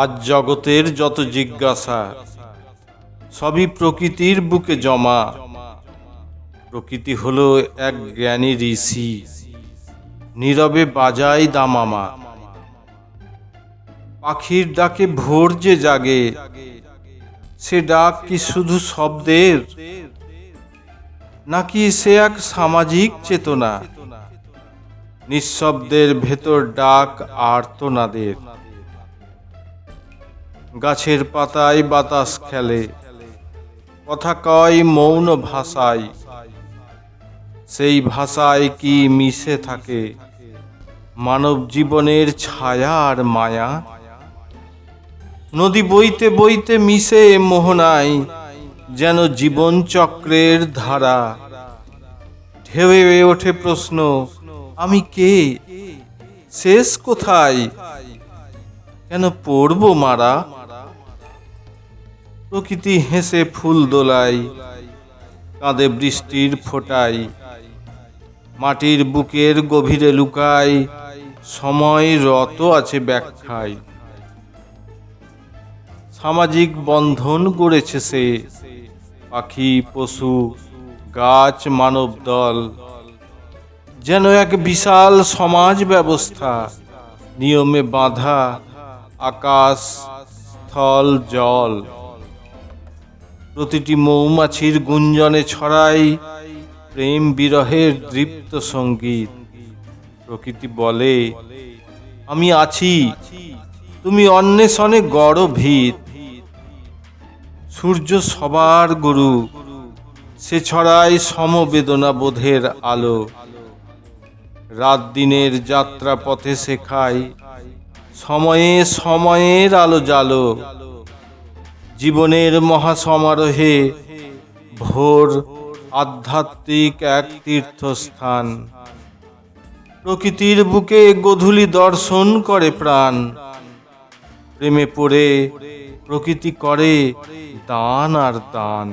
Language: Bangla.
আজ জগতের যত জিজ্ঞাসা, সবই প্রকৃতির বুকে জমা। প্রকৃতি হলো এক জ্ঞানী ঋষি, নীরবে বাজায় দামামা। পাখির ডাকে ভোর যে জাগে, সে ডাক কি শুধু শব্দের? নাকি সে এক সামাজিক চেতনা? নিঃশব্দের ভেতর ডাক আর্তনাদের। গাছের পাতায় বাতাস খেলে। কথা কয় মৌন ভাষায়। সেই ভাষায় কি মিশে থাকে? মানব জীবনের ছায়া আর মায়া? নদী বইতে বইতে মিশে মোহনায়, যেন জীবন চক্রের ধারা। ঢেউয়ে ওঠে প্রশ্ন, আমি কে? শেষ কোথায়? কেন পড়ব মারা? প্রকৃতি হেসে ফুল দোলায় কাঁদে বৃষ্টির ফোটায়, মাটির বুকের গভীরে লুকায়, সময় রত আছে ব্যাখ্যায়। সামাজিক বন্ধন গড়েছে সে, পাখি, পশু, গাছ মানব দল যেন এক বিশাল সমাজ ব্যবস্থা, নিয়মে বাঁধা আকাশ, স্থল, জল। প্রতিটি মৌমাছির গুঞ্জনে ছড়াই প্রেম বিরহের দৃপ্ত সংগীত। প্রকৃতি বলে, আমি আছি। তুমি অন্বেষণে গড় ভিত সূর্য সবার গুরু। সে ছড়ায় সমবেদনা বোধের আলো। রাত দিনের যাত্রা পথে শেখায় সময়ে সময়ের আলো জালো। জীবনের মহাসমারোহে ভোর আধ্যাত্মিক এক তীর্থস্থান। প্রকৃতির বুকে গধূলি দর্শন করে প্রাণ। প্রেমে পড়ে প্রকৃতি করে দান আর দান।